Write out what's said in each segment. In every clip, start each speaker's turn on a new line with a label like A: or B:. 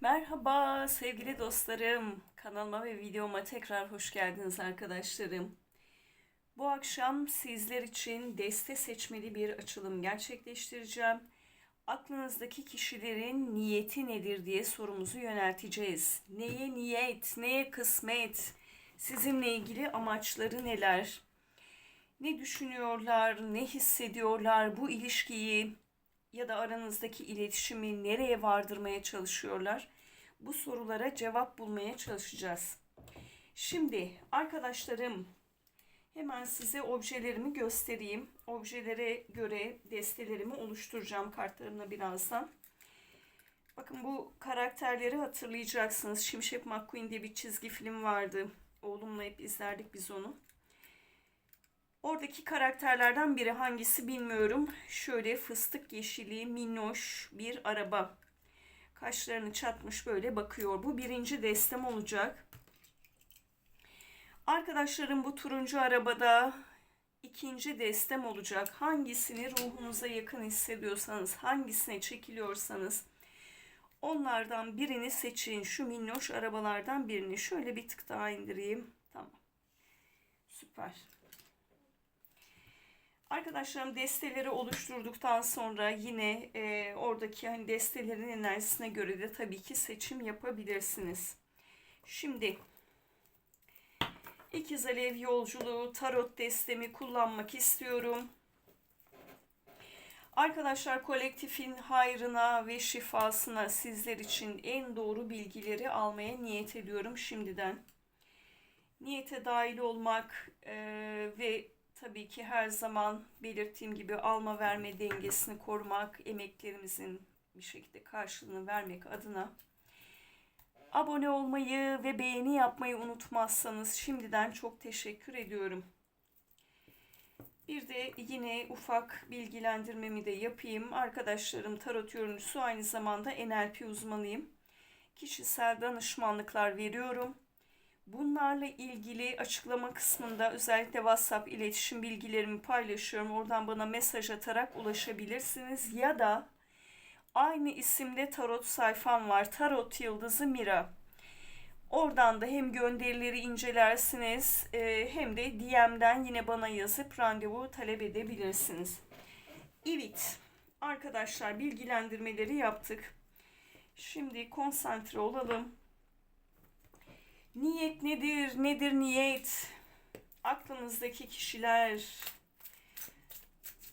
A: Merhaba sevgili dostlarım. Kanalıma ve videoma tekrar hoş geldiniz arkadaşlarım. Bu akşam sizler için deste seçmeli bir açılım gerçekleştireceğim. Aklınızdaki kişilerin niyeti nedir diye sorumuzu yönelteceğiz. Neye niyet, neye kısmet, sizinle ilgili amaçları neler? Ne düşünüyorlar, ne hissediyorlar bu ilişkiyi ya da aranızdaki iletişimi nereye vardırmaya çalışıyorlar? Bu sorulara cevap bulmaya çalışacağız. Şimdi arkadaşlarım hemen size objelerimi göstereyim. Objelere göre destelerimi oluşturacağım kartlarımla birazdan. Bakın bu karakterleri hatırlayacaksınız. Şimşek McQueen diye bir çizgi film vardı. Oğlumla hep izlerdik biz onu. Oradaki karakterlerden biri hangisi bilmiyorum. Şöyle fıstık yeşili, minnoş bir araba. Kaşlarını çatmış böyle bakıyor. Bu birinci destem olacak. Arkadaşlarım bu turuncu arabada ikinci destem olacak. Hangisini ruhunuza yakın hissediyorsanız, hangisine çekiliyorsanız onlardan birini seçin. Şu minnoş arabalardan birini şöyle bir tık daha indireyim. Tamam. Süper. Arkadaşlarım desteleri oluşturduktan sonra yine e, oradaki hani destelerin enerjisine göre de tabii ki seçim yapabilirsiniz. Şimdi ikiz alev yolculuğu tarot destemi kullanmak istiyorum. Arkadaşlar kolektifin hayrına ve şifasına sizler için en doğru bilgileri almaya niyet ediyorum şimdiden. Niyete dahil olmak e, ve tabii ki her zaman belirttiğim gibi alma verme dengesini korumak, emeklerimizin bir şekilde karşılığını vermek adına abone olmayı ve beğeni yapmayı unutmazsanız şimdiden çok teşekkür ediyorum. Bir de yine ufak bilgilendirmemi de yapayım. Arkadaşlarım tarot yorumcusu aynı zamanda NLP uzmanıyım. Kişisel danışmanlıklar veriyorum. Bunlarla ilgili açıklama kısmında özellikle WhatsApp iletişim bilgilerimi paylaşıyorum. Oradan bana mesaj atarak ulaşabilirsiniz. Ya da aynı isimde tarot sayfam var. Tarot Yıldızı Mira. Oradan da hem gönderileri incelersiniz e, hem de DM'den yine bana yazıp randevu talep edebilirsiniz. Evet arkadaşlar bilgilendirmeleri yaptık. Şimdi konsantre olalım. Niyet nedir? Nedir niyet? Aklınızdaki kişiler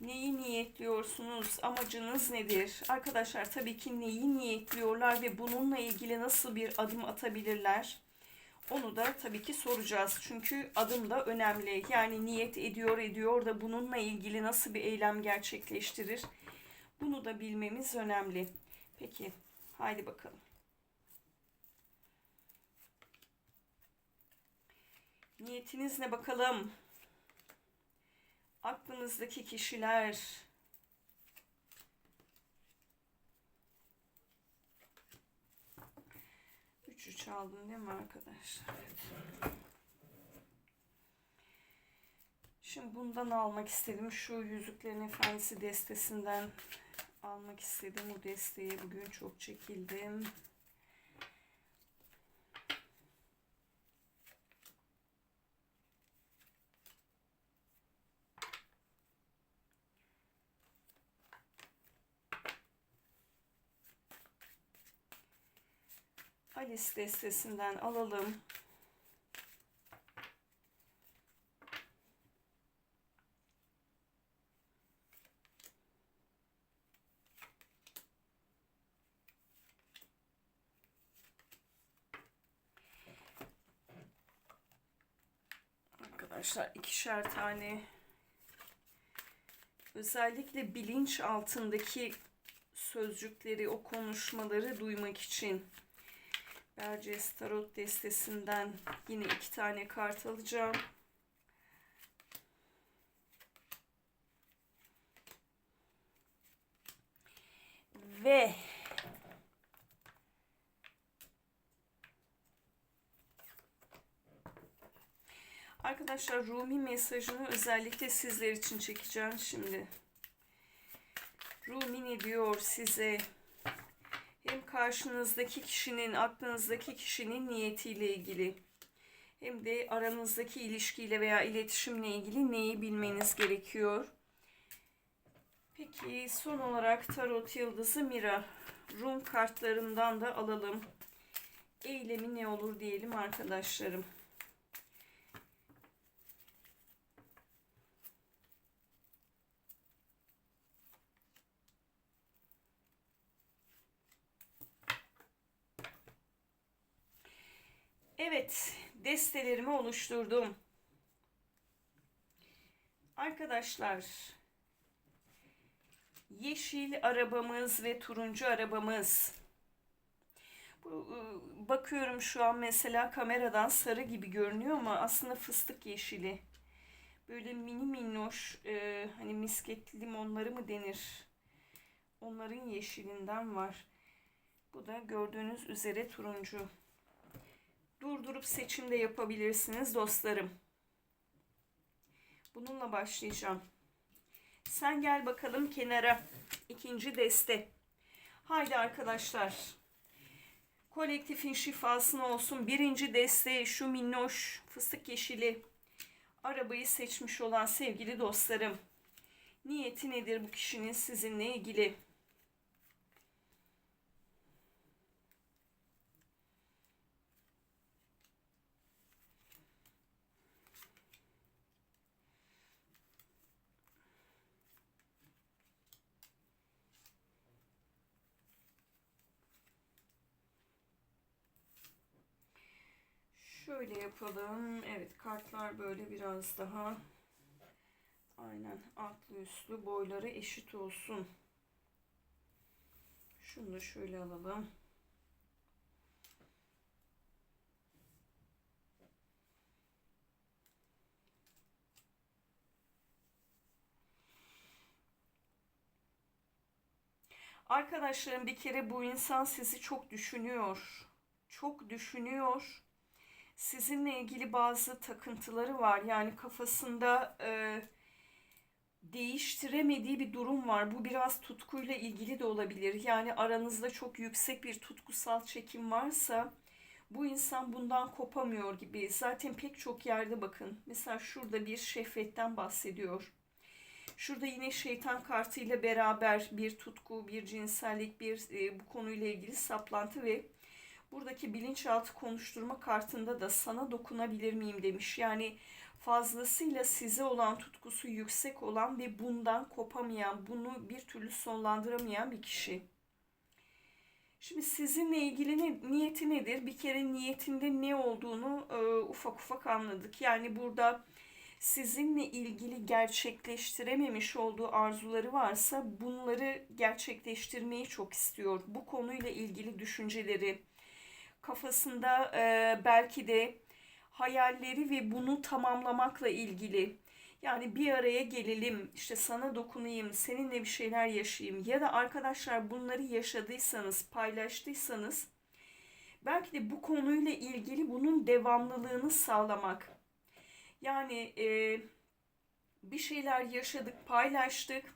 A: neyi niyetliyorsunuz? Amacınız nedir? Arkadaşlar tabii ki neyi niyetliyorlar ve bununla ilgili nasıl bir adım atabilirler? Onu da tabii ki soracağız. Çünkü adım da önemli. Yani niyet ediyor ediyor da bununla ilgili nasıl bir eylem gerçekleştirir? Bunu da bilmemiz önemli. Peki haydi bakalım. Niyetiniz ne bakalım? Aklınızdaki kişiler Üç üç aldın değil mi arkadaşlar? Şimdi bundan almak istedim. Şu Yüzüklerin Efendisi destesinden almak istedim. Bu desteği bugün çok çekildim. Alice destesinden alalım. Arkadaşlar ikişer tane özellikle bilinç altındaki sözcükleri, o konuşmaları duymak için Berces Tarot destesinden yine iki tane kart alacağım. Ve Arkadaşlar Rumi mesajını özellikle sizler için çekeceğim şimdi. Rumi ne diyor size? Hem karşınızdaki kişinin, aklınızdaki kişinin niyetiyle ilgili hem de aranızdaki ilişkiyle veya iletişimle ilgili neyi bilmeniz gerekiyor. Peki son olarak Tarot Yıldızı Mira. Rum kartlarından da alalım. Eylemi ne olur diyelim arkadaşlarım. Evet, destelerimi oluşturdum. Arkadaşlar, yeşil arabamız ve turuncu arabamız. Bu, ıı, bakıyorum şu an mesela kameradan sarı gibi görünüyor ama aslında fıstık yeşili. Böyle mini minnoş e, hani misket limonları mı denir? Onların yeşilinden var. Bu da gördüğünüz üzere turuncu. Durdurup seçim de yapabilirsiniz dostlarım. Bununla başlayacağım. Sen gel bakalım kenara. İkinci deste. Haydi arkadaşlar. Kolektifin şifasına olsun. Birinci deste şu minnoş fıstık yeşili arabayı seçmiş olan sevgili dostlarım. Niyeti nedir bu kişinin sizinle ilgili? Şöyle yapalım. Evet kartlar böyle biraz daha aynen altlı üstlü boyları eşit olsun. Şunu da şöyle alalım. Arkadaşlarım bir kere bu insan sizi çok düşünüyor. Çok düşünüyor sizinle ilgili bazı takıntıları var. Yani kafasında e, değiştiremediği bir durum var. Bu biraz tutkuyla ilgili de olabilir. Yani aranızda çok yüksek bir tutkusal çekim varsa bu insan bundan kopamıyor gibi. Zaten pek çok yerde bakın. Mesela şurada bir şehvetten bahsediyor. Şurada yine şeytan kartıyla beraber bir tutku, bir cinsellik, bir e, bu konuyla ilgili saplantı ve Buradaki bilinçaltı konuşturma kartında da sana dokunabilir miyim demiş. Yani fazlasıyla size olan tutkusu yüksek olan ve bundan kopamayan, bunu bir türlü sonlandıramayan bir kişi. Şimdi sizinle ilgili ne, niyeti nedir? Bir kere niyetinde ne olduğunu e, ufak ufak anladık. Yani burada sizinle ilgili gerçekleştirememiş olduğu arzuları varsa bunları gerçekleştirmeyi çok istiyor. Bu konuyla ilgili düşünceleri, kafasında e, belki de hayalleri ve bunu tamamlamakla ilgili yani bir araya gelelim, işte sana dokunayım, seninle bir şeyler yaşayayım ya da arkadaşlar bunları yaşadıysanız, paylaştıysanız belki de bu konuyla ilgili bunun devamlılığını sağlamak. Yani e, bir şeyler yaşadık, paylaştık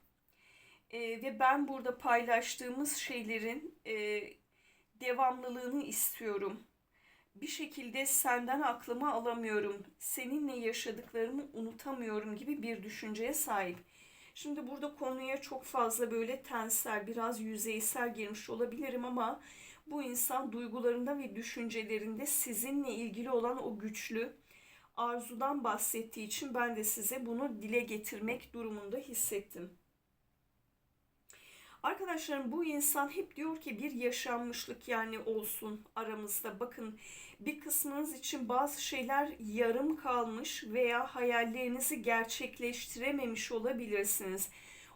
A: e, ve ben burada paylaştığımız şeylerin e, devamlılığını istiyorum. Bir şekilde senden aklımı alamıyorum. Seninle yaşadıklarımı unutamıyorum gibi bir düşünceye sahip. Şimdi burada konuya çok fazla böyle tensel, biraz yüzeysel girmiş olabilirim ama bu insan duygularında ve düşüncelerinde sizinle ilgili olan o güçlü arzudan bahsettiği için ben de size bunu dile getirmek durumunda hissettim. Arkadaşlarım bu insan hep diyor ki bir yaşanmışlık yani olsun aramızda. Bakın bir kısmınız için bazı şeyler yarım kalmış veya hayallerinizi gerçekleştirememiş olabilirsiniz.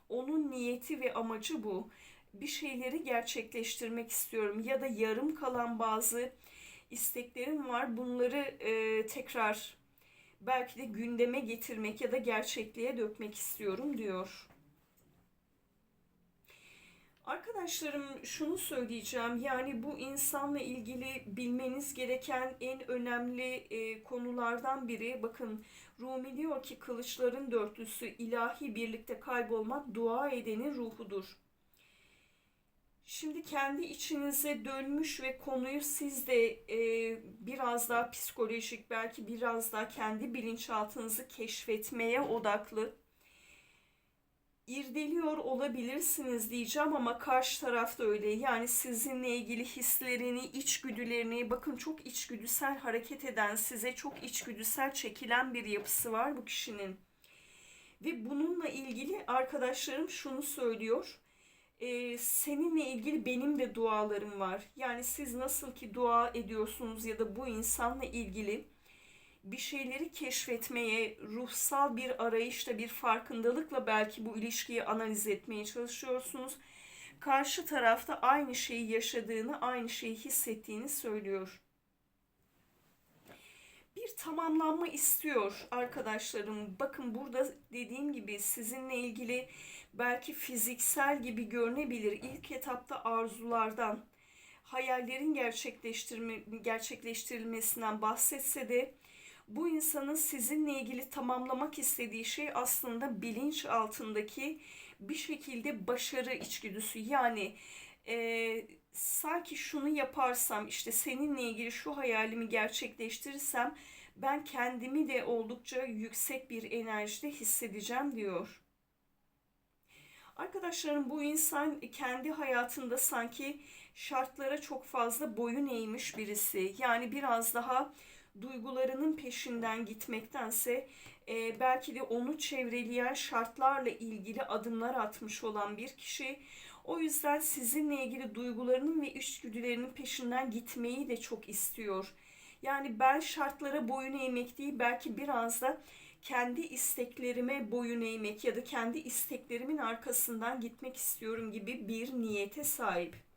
A: Onun niyeti ve amacı bu. Bir şeyleri gerçekleştirmek istiyorum ya da yarım kalan bazı isteklerim var. Bunları e, tekrar belki de gündeme getirmek ya da gerçekliğe dökmek istiyorum diyor. Arkadaşlarım şunu söyleyeceğim yani bu insanla ilgili bilmeniz gereken en önemli e, konulardan biri bakın Rumi diyor ki kılıçların dörtlüsü, ilahi birlikte kaybolmak dua edenin ruhudur. Şimdi kendi içinize dönmüş ve konuyu siz de e, biraz daha psikolojik belki biraz daha kendi bilinçaltınızı keşfetmeye odaklı irdeliyor olabilirsiniz diyeceğim ama karşı tarafta öyle. Yani sizinle ilgili hislerini, içgüdülerini, bakın çok içgüdüsel hareket eden, size çok içgüdüsel çekilen bir yapısı var bu kişinin. Ve bununla ilgili arkadaşlarım şunu söylüyor. Ee, seninle ilgili benim de dualarım var. Yani siz nasıl ki dua ediyorsunuz ya da bu insanla ilgili bir şeyleri keşfetmeye, ruhsal bir arayışla, bir farkındalıkla belki bu ilişkiyi analiz etmeye çalışıyorsunuz. Karşı tarafta aynı şeyi yaşadığını, aynı şeyi hissettiğini söylüyor. Bir tamamlanma istiyor arkadaşlarım. Bakın burada dediğim gibi sizinle ilgili belki fiziksel gibi görünebilir. İlk etapta arzulardan, hayallerin gerçekleştirme, gerçekleştirilmesinden bahsetse de bu insanın sizinle ilgili tamamlamak istediği şey aslında bilinç altındaki bir şekilde başarı içgüdüsü. Yani e, sanki şunu yaparsam işte seninle ilgili şu hayalimi gerçekleştirirsem ben kendimi de oldukça yüksek bir enerjide hissedeceğim diyor. Arkadaşlarım bu insan kendi hayatında sanki şartlara çok fazla boyun eğmiş birisi. Yani biraz daha duygularının peşinden gitmektense e, belki de onu çevreleyen şartlarla ilgili adımlar atmış olan bir kişi. O yüzden sizinle ilgili duygularının ve içgüdülerinin peşinden gitmeyi de çok istiyor. Yani ben şartlara boyun eğmek değil belki biraz da kendi isteklerime boyun eğmek ya da kendi isteklerimin arkasından gitmek istiyorum gibi bir niyete sahip.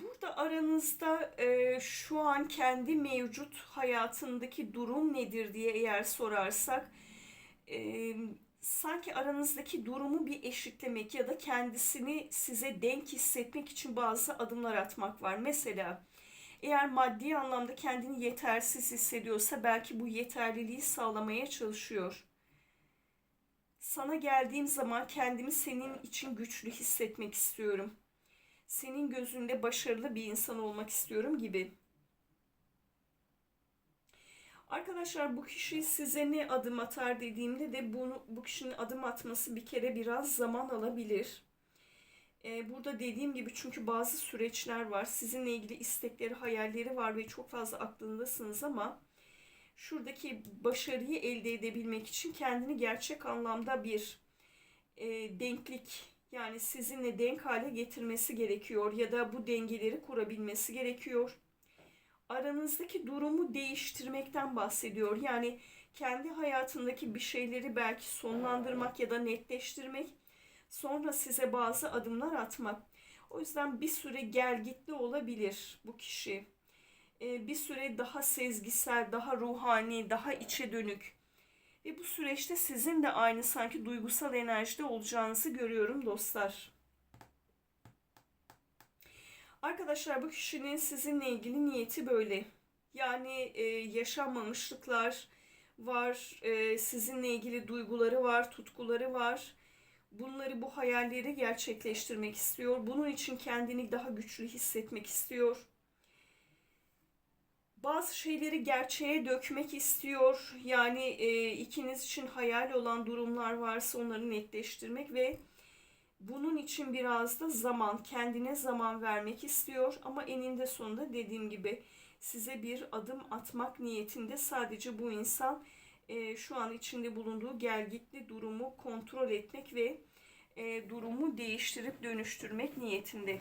A: Burada aranızda e, şu an kendi mevcut hayatındaki durum nedir diye eğer sorarsak e, sanki aranızdaki durumu bir eşitlemek ya da kendisini size denk hissetmek için bazı adımlar atmak var. Mesela eğer maddi anlamda kendini yetersiz hissediyorsa belki bu yeterliliği sağlamaya çalışıyor. Sana geldiğim zaman kendimi senin için güçlü hissetmek istiyorum senin gözünde başarılı bir insan olmak istiyorum gibi. Arkadaşlar bu kişi size ne adım atar dediğimde de bunu, bu kişinin adım atması bir kere biraz zaman alabilir. Ee, burada dediğim gibi çünkü bazı süreçler var. Sizinle ilgili istekleri, hayalleri var ve çok fazla aklındasınız ama şuradaki başarıyı elde edebilmek için kendini gerçek anlamda bir e, denklik yani sizinle denk hale getirmesi gerekiyor ya da bu dengeleri kurabilmesi gerekiyor. Aranızdaki durumu değiştirmekten bahsediyor. Yani kendi hayatındaki bir şeyleri belki sonlandırmak ya da netleştirmek, sonra size bazı adımlar atmak. O yüzden bir süre gelgitli olabilir bu kişi. Ee, bir süre daha sezgisel, daha ruhani, daha içe dönük ve bu süreçte sizin de aynı sanki duygusal enerjide olacağınızı görüyorum dostlar. Arkadaşlar bu kişinin sizinle ilgili niyeti böyle. Yani e, yaşanmamışlıklar var, e, sizinle ilgili duyguları var, tutkuları var. Bunları, bu hayalleri gerçekleştirmek istiyor. Bunun için kendini daha güçlü hissetmek istiyor bazı şeyleri gerçeğe dökmek istiyor. Yani e, ikiniz için hayal olan durumlar varsa onları netleştirmek ve bunun için biraz da zaman, kendine zaman vermek istiyor. Ama eninde sonunda dediğim gibi size bir adım atmak niyetinde sadece bu insan e, şu an içinde bulunduğu gelgitli durumu kontrol etmek ve e, durumu değiştirip dönüştürmek niyetinde.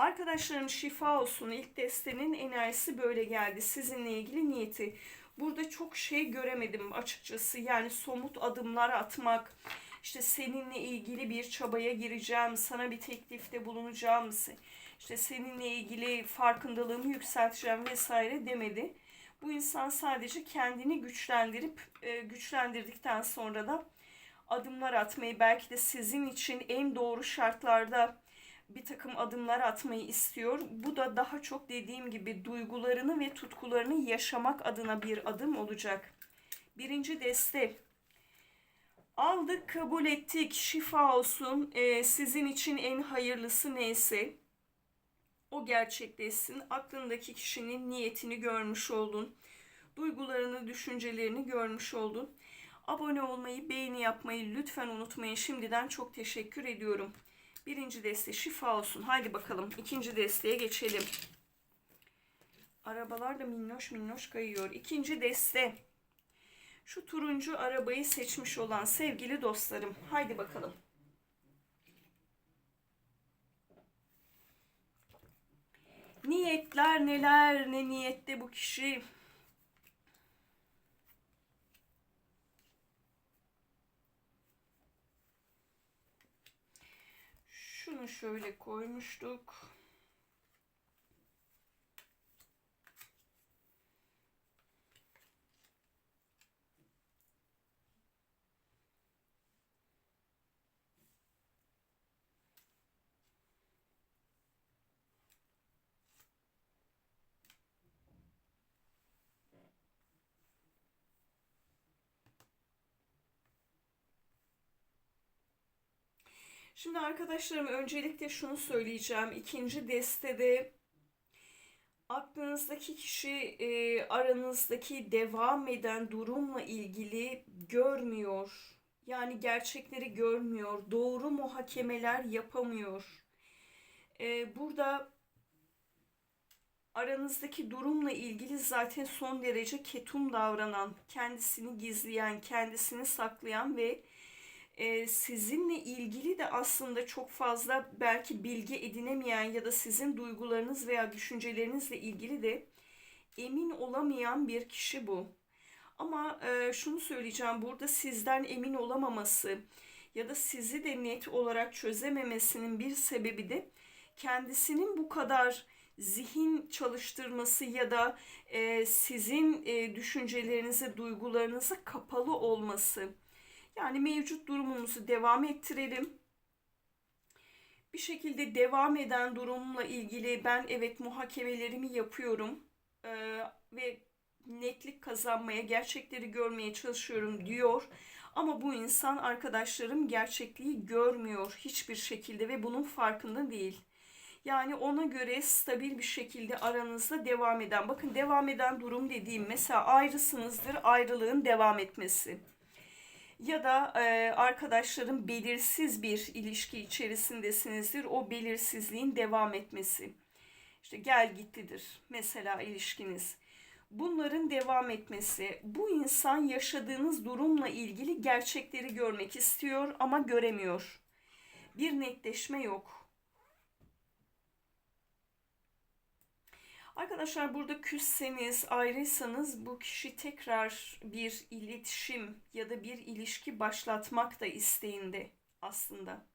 A: Arkadaşlarım şifa olsun. İlk destenin enerjisi böyle geldi. Sizinle ilgili niyeti. Burada çok şey göremedim açıkçası. Yani somut adımlar atmak, işte seninle ilgili bir çabaya gireceğim, sana bir teklifte bulunacağım, işte seninle ilgili farkındalığımı yükselteceğim vesaire demedi. Bu insan sadece kendini güçlendirip e, güçlendirdikten sonra da adımlar atmayı belki de sizin için en doğru şartlarda bir takım adımlar atmayı istiyor. Bu da daha çok dediğim gibi duygularını ve tutkularını yaşamak adına bir adım olacak. Birinci deste. Aldık, kabul ettik. Şifa olsun. Ee, sizin için en hayırlısı neyse o gerçekleşsin. Aklındaki kişinin niyetini görmüş oldun. Duygularını, düşüncelerini görmüş oldun. Abone olmayı, beğeni yapmayı lütfen unutmayın. Şimdiden çok teşekkür ediyorum. Birinci deste şifa olsun. Haydi bakalım ikinci desteye geçelim. Arabalar da minnoş minnoş kayıyor. İkinci deste. Şu turuncu arabayı seçmiş olan sevgili dostlarım. Haydi bakalım. Niyetler neler, ne niyette bu kişi. Şöyle koymuştuk. Şimdi arkadaşlarım öncelikle şunu söyleyeceğim. İkinci destede aklınızdaki kişi e, aranızdaki devam eden durumla ilgili görmüyor. Yani gerçekleri görmüyor. Doğru muhakemeler yapamıyor. E, burada aranızdaki durumla ilgili zaten son derece ketum davranan, kendisini gizleyen, kendisini saklayan ve sizinle ilgili de aslında çok fazla belki bilgi edinemeyen ya da sizin duygularınız veya düşüncelerinizle ilgili de emin olamayan bir kişi bu. Ama şunu söyleyeceğim burada sizden emin olamaması ya da sizi de net olarak çözememesinin bir sebebi de kendisinin bu kadar zihin çalıştırması ya da sizin düşüncelerinize, duygularınıza kapalı olması. Yani mevcut durumumuzu devam ettirelim. Bir şekilde devam eden durumla ilgili ben evet muhakemelerimi yapıyorum ee, ve netlik kazanmaya, gerçekleri görmeye çalışıyorum diyor. Ama bu insan arkadaşlarım gerçekliği görmüyor hiçbir şekilde ve bunun farkında değil. Yani ona göre stabil bir şekilde aranızda devam eden, bakın devam eden durum dediğim mesela ayrısınızdır, ayrılığın devam etmesi ya da e, arkadaşların belirsiz bir ilişki içerisindesinizdir. O belirsizliğin devam etmesi. İşte gel gittidir mesela ilişkiniz. Bunların devam etmesi. Bu insan yaşadığınız durumla ilgili gerçekleri görmek istiyor ama göremiyor. Bir netleşme yok Arkadaşlar burada küsseniz, ayrıysanız bu kişi tekrar bir iletişim ya da bir ilişki başlatmak da isteğinde aslında.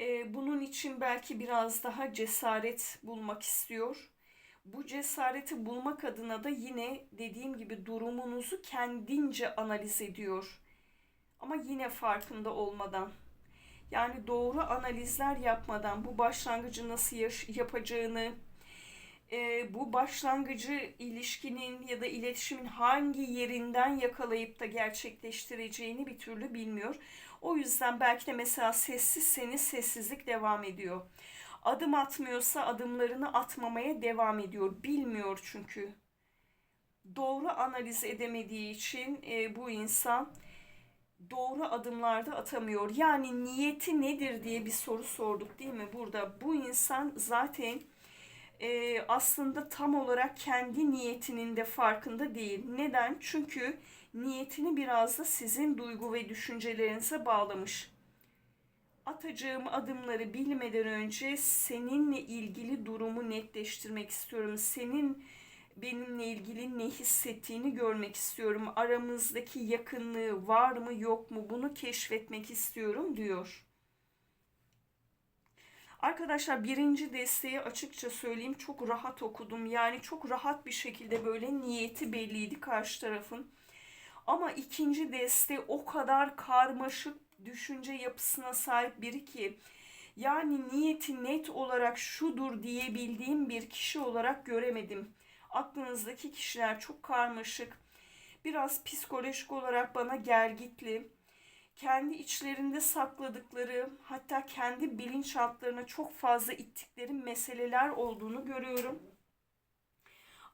A: Ee, bunun için belki biraz daha cesaret bulmak istiyor. Bu cesareti bulmak adına da yine dediğim gibi durumunuzu kendince analiz ediyor. Ama yine farkında olmadan. Yani doğru analizler yapmadan bu başlangıcı nasıl yapacağını, e, bu başlangıcı ilişkinin ya da iletişimin hangi yerinden yakalayıp da gerçekleştireceğini bir türlü bilmiyor. O yüzden belki de mesela sessizseniz sessizlik devam ediyor. Adım atmıyorsa adımlarını atmamaya devam ediyor. Bilmiyor çünkü. Doğru analiz edemediği için e, bu insan doğru adımlarda atamıyor. Yani niyeti nedir diye bir soru sorduk değil mi? Burada bu insan zaten e, aslında tam olarak kendi niyetinin de farkında değil. Neden? Çünkü niyetini biraz da sizin duygu ve düşüncelerinize bağlamış. Atacağım adımları bilmeden önce seninle ilgili durumu netleştirmek istiyorum. Senin benimle ilgili ne hissettiğini görmek istiyorum. Aramızdaki yakınlığı var mı yok mu bunu keşfetmek istiyorum diyor. Arkadaşlar birinci desteği açıkça söyleyeyim çok rahat okudum. Yani çok rahat bir şekilde böyle niyeti belliydi karşı tarafın. Ama ikinci deste o kadar karmaşık düşünce yapısına sahip biri ki yani niyeti net olarak şudur diyebildiğim bir kişi olarak göremedim. Aklınızdaki kişiler çok karmaşık. Biraz psikolojik olarak bana gelgitli kendi içlerinde sakladıkları, hatta kendi bilinçaltlarına çok fazla ittikleri meseleler olduğunu görüyorum.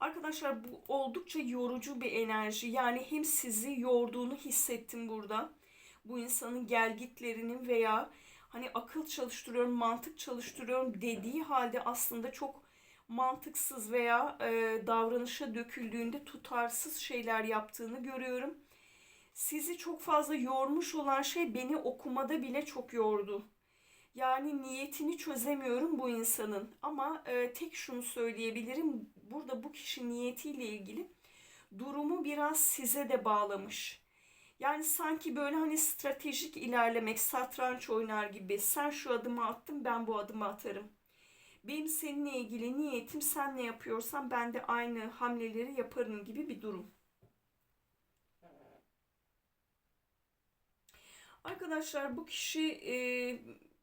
A: Arkadaşlar bu oldukça yorucu bir enerji. Yani hem sizi yorduğunu hissettim burada. Bu insanın gelgitlerinin veya hani akıl çalıştırıyorum, mantık çalıştırıyorum dediği halde aslında çok mantıksız veya e, davranışa döküldüğünde tutarsız şeyler yaptığını görüyorum. Sizi çok fazla yormuş olan şey beni okumada bile çok yordu. Yani niyetini çözemiyorum bu insanın. Ama e, tek şunu söyleyebilirim. Burada bu kişi niyetiyle ilgili durumu biraz size de bağlamış. Yani sanki böyle hani stratejik ilerlemek, satranç oynar gibi. Sen şu adımı attın, ben bu adımı atarım. Benim seninle ilgili niyetim sen ne yapıyorsan ben de aynı hamleleri yaparım gibi bir durum. Arkadaşlar bu kişi e,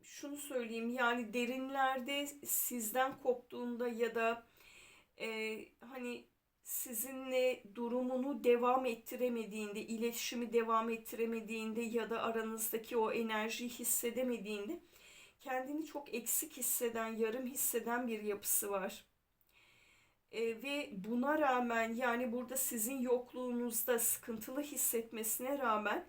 A: şunu söyleyeyim yani derinlerde sizden koptuğunda ya da e, hani sizinle durumunu devam ettiremediğinde, iletişimi devam ettiremediğinde ya da aranızdaki o enerjiyi hissedemediğinde kendini çok eksik hisseden, yarım hisseden bir yapısı var. E, ve buna rağmen yani burada sizin yokluğunuzda sıkıntılı hissetmesine rağmen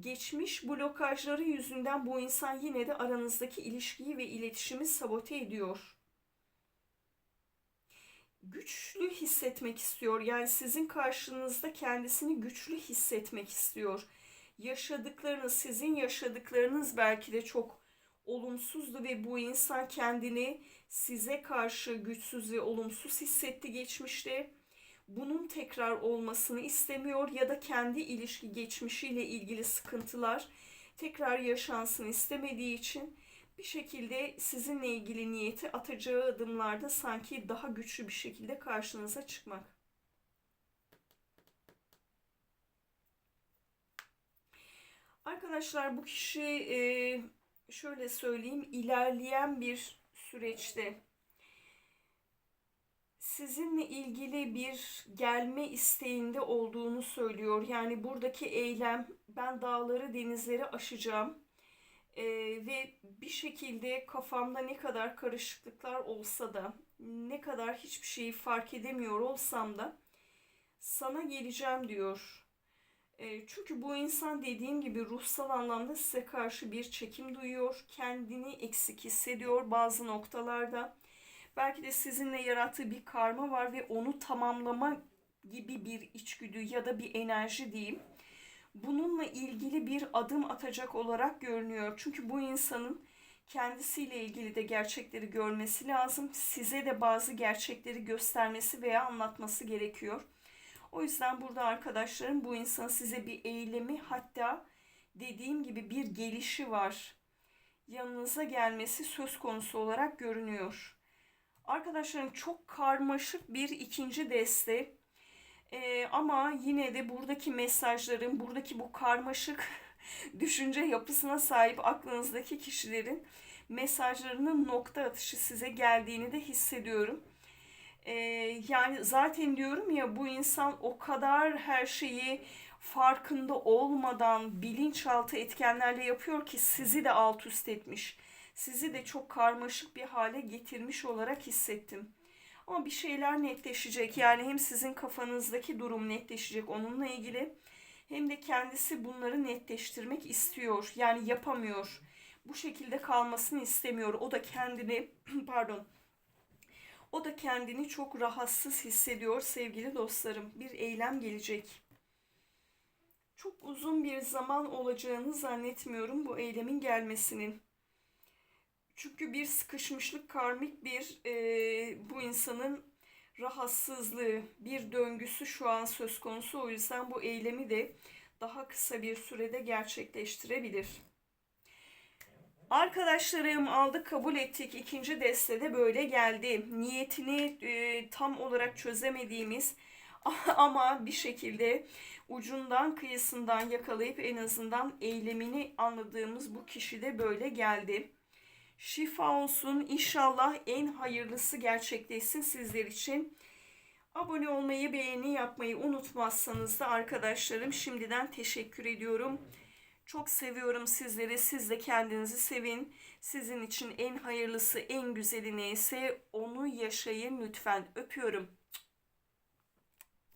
A: geçmiş blokajları yüzünden bu insan yine de aranızdaki ilişkiyi ve iletişimi sabote ediyor. Güçlü hissetmek istiyor. Yani sizin karşınızda kendisini güçlü hissetmek istiyor. Yaşadıklarınız, sizin yaşadıklarınız belki de çok olumsuzdu ve bu insan kendini size karşı güçsüz ve olumsuz hissetti geçmişte bunun tekrar olmasını istemiyor ya da kendi ilişki geçmişiyle ilgili sıkıntılar tekrar yaşansın istemediği için bir şekilde sizinle ilgili niyeti atacağı adımlarda sanki daha güçlü bir şekilde karşınıza çıkmak. Arkadaşlar bu kişi şöyle söyleyeyim ilerleyen bir süreçte sizinle ilgili bir gelme isteğinde olduğunu söylüyor. Yani buradaki eylem ben dağları denizleri aşacağım ee, ve bir şekilde kafamda ne kadar karışıklıklar olsa da ne kadar hiçbir şeyi fark edemiyor olsam da sana geleceğim diyor. E, çünkü bu insan dediğim gibi ruhsal anlamda size karşı bir çekim duyuyor. Kendini eksik hissediyor bazı noktalarda Belki de sizinle yarattığı bir karma var ve onu tamamlama gibi bir içgüdü ya da bir enerji diyeyim. Bununla ilgili bir adım atacak olarak görünüyor. Çünkü bu insanın kendisiyle ilgili de gerçekleri görmesi lazım. Size de bazı gerçekleri göstermesi veya anlatması gerekiyor. O yüzden burada arkadaşlarım bu insan size bir eylemi hatta dediğim gibi bir gelişi var. Yanınıza gelmesi söz konusu olarak görünüyor. Arkadaşlarım çok karmaşık bir ikinci deste. Ee, ama yine de buradaki mesajların, buradaki bu karmaşık düşünce yapısına sahip aklınızdaki kişilerin mesajlarının nokta atışı size geldiğini de hissediyorum. Ee, yani zaten diyorum ya bu insan o kadar her şeyi farkında olmadan bilinçaltı etkenlerle yapıyor ki sizi de alt üst etmiş sizi de çok karmaşık bir hale getirmiş olarak hissettim. Ama bir şeyler netleşecek. Yani hem sizin kafanızdaki durum netleşecek onunla ilgili hem de kendisi bunları netleştirmek istiyor. Yani yapamıyor. Bu şekilde kalmasını istemiyor. O da kendini pardon. O da kendini çok rahatsız hissediyor sevgili dostlarım. Bir eylem gelecek. Çok uzun bir zaman olacağını zannetmiyorum bu eylemin gelmesinin. Çünkü bir sıkışmışlık karmik bir e, bu insanın rahatsızlığı, bir döngüsü şu an söz konusu. O yüzden bu eylemi de daha kısa bir sürede gerçekleştirebilir. Arkadaşlarım aldık kabul ettik. İkinci destede böyle geldi. Niyetini e, tam olarak çözemediğimiz ama bir şekilde ucundan kıyısından yakalayıp en azından eylemini anladığımız bu kişi de böyle geldi. Şifa olsun. İnşallah en hayırlısı gerçekleşsin sizler için. Abone olmayı, beğeni yapmayı unutmazsanız da arkadaşlarım şimdiden teşekkür ediyorum. Çok seviyorum sizleri. Siz de kendinizi sevin. Sizin için en hayırlısı, en güzeli neyse onu yaşayın lütfen. Öpüyorum.